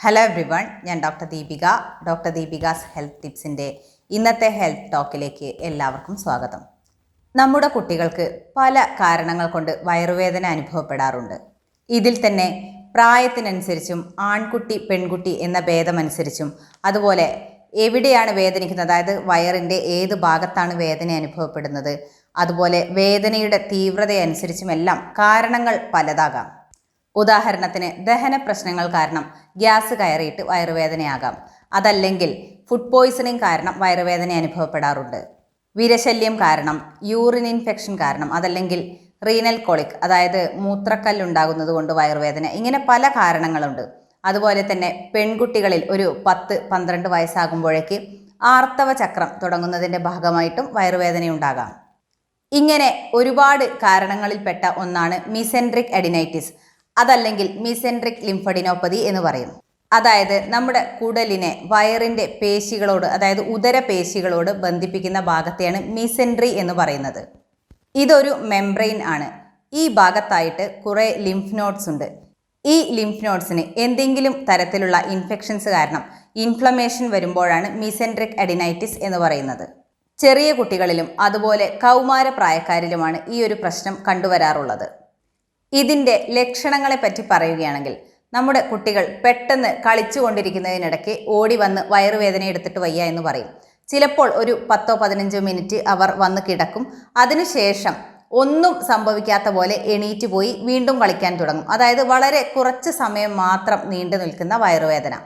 Hello everyone ഞാൻ doctor Deepika. Doctor Deepika's health ടിപ്സിന്റെ ഇന്നത്തെ health ടോക്കിലേക്ക് എല്ലാവർക്കും സ്വാഗതം. നമ്മുടെ കുട്ടികൾക്ക് പല കാരണങ്ങൾ കൊണ്ട് വയറുവേദന അനുഭവപ്പെടാറുണ്ട്. ഇതിൽ തന്നെ പ്രായത്തിനനുസരിച്ചും ആൺകുട്ടി പെൺകുട്ടി എന്ന ഭേദമനുസരിച്ചും അതുപോലെ എവിടെയാണ് വേദനിക്കുന്നത്? അതായത് വയറിന്റെ ഏത് ഭാഗത്താണ് വേദന അനുഭവപ്പെടുന്നത്? അതുപോലെ വേദനയുടെ തീവ്രതയനുസരിച്ചുമെല്ലാം കാരണങ്ങൾ പലതാകാം. ഉദാഹരണത്തിന് ദഹന പ്രശ്നങ്ങൾ കാരണം ഗ്യാസ് കയറിയിട്ട് വയറുവേദനയാകാം. അതല്ലെങ്കിൽ ഫുഡ് പോയ്സണിങ് കാരണം വയറുവേദന അനുഭവപ്പെടാറുണ്ട്. വിരശല്യം കാരണം യൂറിൻ ഇൻഫെക്ഷൻ കാരണം അതല്ലെങ്കിൽ റീനൽ കോളിക് അതായത് മൂത്രക്കല്ലുണ്ടാകുന്നത് കൊണ്ട് വയറുവേദന ഇങ്ങനെ പല കാരണങ്ങളുണ്ട്. അതുപോലെ തന്നെ പെൺകുട്ടികളിൽ ഒരു പത്ത് പന്ത്രണ്ട് വയസ്സാകുമ്പോഴേക്ക് ആർത്തവ ചക്രം തുടങ്ങുന്നതിന്റെ ഭാഗമായിട്ടും വയറുവേദനയുണ്ടാകാം. ഇങ്ങനെ ഒരുപാട് കാരണങ്ങളിൽപ്പെട്ട ഒന്നാണ് മിസെൻട്രിക് എഡിനൈറ്റിസ് അതല്ലെങ്കിൽ മിസെൻട്രിക് ലിംഫഡിനോപ്പതി എന്ന് പറയും. അതായത് നമ്മുടെ കുടലിനെ വയറിന്റെ പേശികളോട് അതായത് ഉദരപേശികളോട് ബന്ധിപ്പിക്കുന്ന ഭാഗത്തെയാണ് മിസെൻട്രി എന്ന് പറയുന്നത്. ഇതൊരു മെംബ്രെയിൻ ആണ്. ഈ ഭാഗത്തായിട്ട് കുറേ ലിംഫ് നോട്ട്സ് ഉണ്ട്. ഈ ലിംഫ് നോട്ട്സിന് എന്തെങ്കിലും തരത്തിലുള്ള ഇൻഫെക്ഷൻസ് കാരണം ഇൻഫ്ലമേഷൻ വരുമ്പോഴാണ് മിസെൻട്രിക് അഡിനൈറ്റിസ് എന്ന് പറയുന്നത്. ചെറിയ കുട്ടികളിലും അതുപോലെ കൗമാര പ്രായക്കാരിലുമാണ് ഈ ഒരു പ്രശ്നം കണ്ടുവരാറുള്ളത്. ഇതിന്റെ ലക്ഷണങ്ങളെ പറ്റി പറയുകയാണെങ്കിൽ നമ്മുടെ കുട്ടികൾ പെട്ടെന്ന് കളിച്ചുകൊണ്ടിരിക്കുന്നതിനിടയ്ക്ക് ഓടി വന്ന് വയറുവേദന എടുത്തിട്ട് വയ്യ എന്ന് പറയും. ചിലപ്പോൾ ഒരു പത്തോ പതിനഞ്ചോ മിനിറ്റ് അവർ വന്ന് കിടക്കും. അതിനുശേഷം ഒന്നും സംഭവിക്കാത്ത പോലെ എണീറ്റ് പോയി വീണ്ടും കളിക്കാൻ തുടങ്ങും. അതായത് വളരെ കുറച്ച് സമയം മാത്രം നീണ്ടു നിൽക്കുന്ന വയറുവേദന.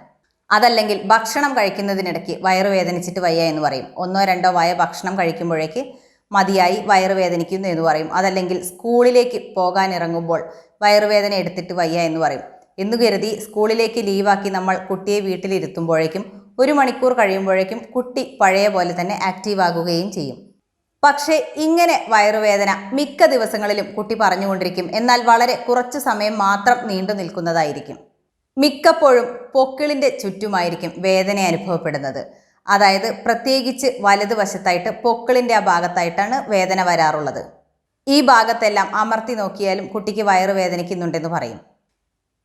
അതല്ലെങ്കിൽ ഭക്ഷണം കഴിക്കുന്നതിനിടയ്ക്ക് വയറുവേദനിച്ചിട്ട് വയ്യ എന്ന് പറയും. ഒന്നോ രണ്ടോ വായ ഭക്ഷണം കഴിക്കുമ്പോഴേക്ക് മതിയായി വയറുവേദനിക്കുന്നു എന്ന് പറയും. അതല്ലെങ്കിൽ സ്കൂളിലേക്ക് പോകാൻ ഇറങ്ങുമ്പോൾ വയറുവേദന എടുത്തിട്ട് വയ്യ എന്ന് പറയും. എന്നു കരുതി സ്കൂളിലേക്ക് ലീവാക്കി നമ്മൾ കുട്ടിയെ വീട്ടിലിരുത്തുമ്പോഴേക്കും ഒരു മണിക്കൂർ കഴിയുമ്പോഴേക്കും കുട്ടി പഴയ പോലെ തന്നെ ആക്റ്റീവ് ആകുകയും ചെയ്യും. പക്ഷേ ഇങ്ങനെ വയറുവേദന മിക്ക ദിവസങ്ങളിലും കുട്ടി പറഞ്ഞുകൊണ്ടിരിക്കും. എന്നാൽ വളരെ കുറച്ച് സമയം മാത്രം നീണ്ടു നിൽക്കുന്നതായിരിക്കും. മിക്കപ്പോഴും പൊക്കിളിന്റെ ചുറ്റുമായിരിക്കും വേദന അനുഭവപ്പെടുന്നത്. അതായത് പ്രത്യേകിച്ച് വലതുവശത്തായിട്ട് പൊക്കിളിന്റെ ആ ഭാഗത്തായിട്ടാണ് വേദന വരാറുള്ളത്. ഈ ഭാഗത്തെല്ലാം അമർത്തി നോക്കിയാലും കുട്ടിക്ക് വയറ് വേദനിക്കുന്നുണ്ടെന്ന് പറയും.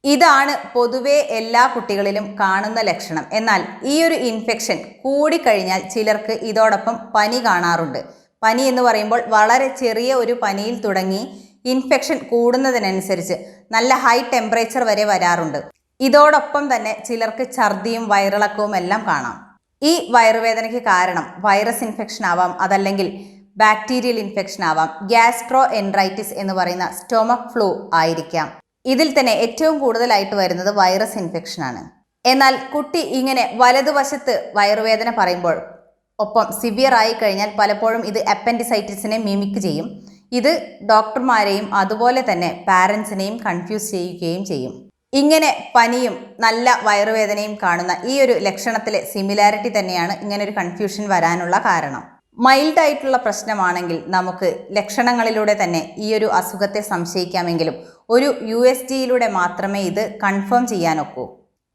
ഇതാണ് പൊതുവെ എല്ലാ കുട്ടികളിലും കാണുന്ന ലക്ഷണം. എന്നാൽ ഈ ഒരു ഇൻഫെക്ഷൻ കൂടിക്കഴിഞ്ഞാൽ ചിലർക്ക് ഇതോടൊപ്പം പനി കാണാറുണ്ട്. പനി എന്ന് പറയുമ്പോൾ വളരെ ചെറിയ ഒരു പനിയിൽ തുടങ്ങി ഇൻഫെക്ഷൻ കൂടുന്നതിനനുസരിച്ച് നല്ല ഹൈ ടെമ്പറേച്ചർ വരെ വരാറുണ്ട്. ഇതോടൊപ്പം തന്നെ ചിലർക്ക് ഛർദിയും വയറിളക്കവും എല്ലാം കാണാം. ഈ വയറുവേദനയ്ക്ക് കാരണം വൈറസ് ഇൻഫെക്ഷൻ ആവാം അതല്ലെങ്കിൽ ബാക്ടീരിയൽ ഇൻഫെക്ഷൻ ആവാം ഗ്യാസ്ട്രോ എൻറൈറ്റിസ് എന്ന് പറയുന്ന സ്റ്റൊമക് ഫ്ലൂ ആയിരിക്കാം. ഇതിൽ തന്നെ ഏറ്റവും കൂടുതലായിട്ട് വരുന്നത് വൈറസ് ഇൻഫെക്ഷനാണ് എന്നാൽ കുട്ടി ഇങ്ങനെ വലതുവശത്ത് വയറുവേദന പറയുമ്പോൾ ഒപ്പം സിവിയർ ആയി കഴിഞ്ഞാൽ പലപ്പോഴും ഇത് അപ്പൻഡിസൈറ്റിസിനെ മിമിക് ചെയ്യും. ഇത് ഡോക്ടർമാരെയും അതുപോലെ തന്നെ പാരൻസിനെയും കൺഫ്യൂസ് ചെയ്യുകയും ചെയ്യും. ഇങ്ങനെ പനിയും നല്ല വയറുവേദനയും കാണുന്ന ഈ ഒരു ലക്ഷണത്തിലെ സിമിലാരിറ്റി തന്നെയാണ് ഇങ്ങനെ ഒരു കൺഫ്യൂഷൻ വരാനുള്ള കാരണം. മൈൽഡ് ആയിട്ടുള്ള പ്രശ്നമാണെങ്കിൽ നമുക്ക് ലക്ഷണങ്ങളിലൂടെ തന്നെ ഈ ഒരു അസുഖത്തെ സംശയിക്കാമെങ്കിലും ഒരു യു എസ് ജിയിലൂടെ മാത്രമേ ഇത് കൺഫേം ചെയ്യാനൊക്കൂ.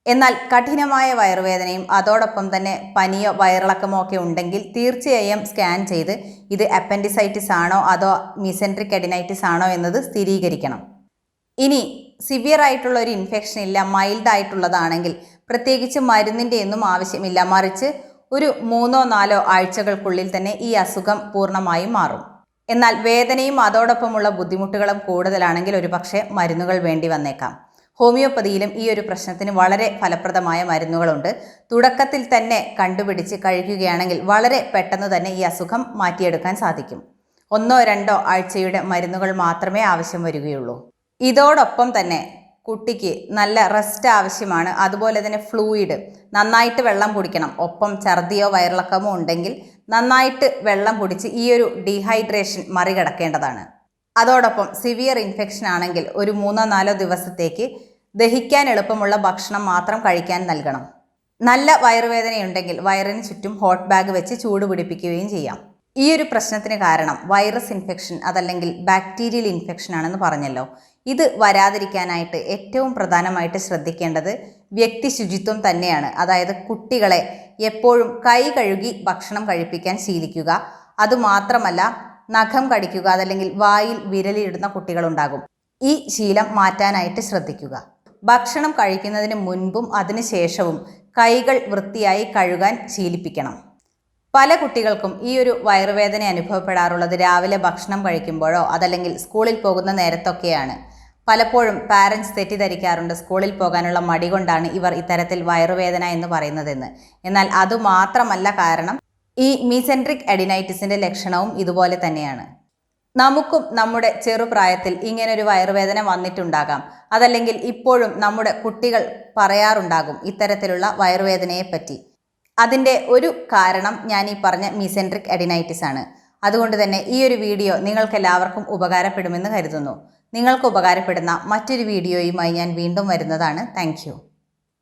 എന്നാൽ കഠിനമായ വയറുവേദനയും അതോടൊപ്പം തന്നെ പനിയോ വയറിളക്കമോ ഒക്കെ ഉണ്ടെങ്കിൽ തീർച്ചയായും സ്കാൻ ചെയ്ത് ഇത് അപ്പൻഡിസൈറ്റിസ് ആണോ അതോ മിസെൻട്രിക് എഡിനൈറ്റിസ് ആണോ എന്നത് സ്ഥിരീകരിക്കണം. ഇനി സിവിയർ ആയിട്ടുള്ള ഒരു ഇൻഫെക്ഷൻ ഇല്ല മൈൽഡ് ആയിട്ടുള്ളതാണെങ്കിൽ പ്രത്യേകിച്ച് മരുന്നിന്റെ ഒന്നും ആവശ്യമില്ല. മറിച്ച് ഒരു മൂന്നോ നാലോ ആഴ്ചകൾക്കുള്ളിൽ തന്നെ ഈ അസുഖം പൂർണമായും മാറും. എന്നാൽ വേദനയും അതോടൊപ്പമുള്ള ബുദ്ധിമുട്ടുകളും കൂടുതലാണെങ്കിൽ ഒരുപക്ഷെ മരുന്നുകൾ വേണ്ടി വന്നേക്കാം. ഹോമിയോപ്പതിയിലും ഈ ഒരു പ്രശ്നത്തിന് വളരെ ഫലപ്രദമായ മരുന്നുകളുണ്ട്. തുടക്കത്തിൽ തന്നെ കണ്ടുപിടിച്ച് കഴിക്കുകയാണെങ്കിൽ വളരെ പെട്ടെന്ന് തന്നെ ഈ അസുഖം മാറ്റിയെടുക്കാൻ സാധിക്കും. ഒന്നോ രണ്ടോ ആഴ്ചയുടെ മരുന്നുകൾ മാത്രമേ ആവശ്യം വരികയുള്ളൂ. ഇതോടൊപ്പം തന്നെ കുട്ടിക്ക് നല്ല റെസ്റ്റ് ആവശ്യമാണ്. അതുപോലെ തന്നെ ഫ്ലൂയിഡ് നന്നായിട്ട് വെള്ളം കുടിക്കണം. ഒപ്പം ഛർദിയോ വയറിളക്കമോ ഉണ്ടെങ്കിൽ നന്നായിട്ട് വെള്ളം കുടിച്ച് ഈ ഒരു ഡീഹൈഡ്രേഷൻ മറികടക്കേണ്ടതാണ്. അതോടൊപ്പം സിവിയർ ഇൻഫെക്ഷൻ ആണെങ്കിൽ ഒരു മൂന്നോ നാലോ ദിവസത്തേക്ക് ദഹിക്കാൻ എളുപ്പമുള്ള ഭക്ഷണം മാത്രം കഴിക്കാൻ നൽകണം. നല്ല വയറുവേദനയുണ്ടെങ്കിൽ വയറിന് ചുറ്റും ഹോട്ട് ബാഗ് വെച്ച് ചൂട് പിടിപ്പിക്കുകയും ചെയ്യാം. ഈ ഒരു പ്രശ്നത്തിന് കാരണം വൈറസ് ഇൻഫെക്ഷൻ അതല്ലെങ്കിൽ ബാക്ടീരിയൽ ഇൻഫെക്ഷൻ ആണെന്ന് പറഞ്ഞല്ലോ. ഇത് വരാതിരിക്കാനായിട്ട് ഏറ്റവും പ്രധാനമായിട്ട് ശ്രദ്ധിക്കേണ്ടത് വ്യക്തി ശുചിത്വം തന്നെയാണ്. അതായത് കുട്ടികളെ എപ്പോഴും കൈ കഴുകി ഭക്ഷണം കഴിപ്പിക്കാൻ ശീലിക്കുക. അതുമാത്രമല്ല നഖം കടിക്കുക അതല്ലെങ്കിൽ വായിൽ വിരലിടുന്ന കുട്ടികളുണ്ടാകും. ഈ ശീലം മാറ്റാനായിട്ട് ശ്രദ്ധിക്കുക. ഭക്ഷണം കഴിക്കുന്നതിന് മുൻപും അതിനുശേഷവും കൈകൾ വൃത്തിയായി കഴുകാൻ ശീലിപ്പിക്കണം. പല കുട്ടികൾക്കും ഈ ഒരു വയറുവേദന അനുഭവപ്പെടാറുള്ളത് രാവിലെ ഭക്ഷണം കഴിക്കുമ്പോഴോ അതല്ലെങ്കിൽ സ്കൂളിൽ പോകുന്ന നേരത്തൊക്കെയാണ്. പലപ്പോഴും പാരൻസ് തെറ്റിദ്ധരിക്കാറുണ്ട് സ്കൂളിൽ പോകാനുള്ള മടി കൊണ്ടാണ് ഇവർ ഇത്തരത്തിൽ വയറുവേദന എന്ന് പറയുന്നതെന്ന്. എന്നാൽ അതുമാത്രമല്ല കാരണം ഈ മീസെൻട്രിക് എഡിനൈറ്റിസിന്റെ ലക്ഷണവും ഇതുപോലെ തന്നെയാണ്. നമുക്കും നമ്മുടെ ചെറുപ്രായത്തിൽ ഇങ്ങനൊരു വയറുവേദന വന്നിട്ടുണ്ടാകാം. അതല്ലെങ്കിൽ ഇപ്പോഴും നമ്മുടെ കുട്ടികൾ പറയാറുണ്ടാകും ഇത്തരത്തിലുള്ള വയറുവേദനയെ പറ്റി അതിന്റെ ഒരു കാരണം ഞാൻ ഈ പറഞ്ഞ മീസെൻട്രിക് എഡിനൈറ്റിസ് ആണ്. അതുകൊണ്ട് തന്നെ ഈ ഒരു വീഡിയോ നിങ്ങൾക്കെല്ലാവർക്കും ഉപകാരപ്പെടുമെന്ന് കരുതുന്നു. നിങ്ങൾക്ക് ഉപകാരപ്പെടുന്ന മറ്റൊരു വീഡിയോയുമായി ഞാൻ വീണ്ടും വരുന്നതാണ്. താങ്ക്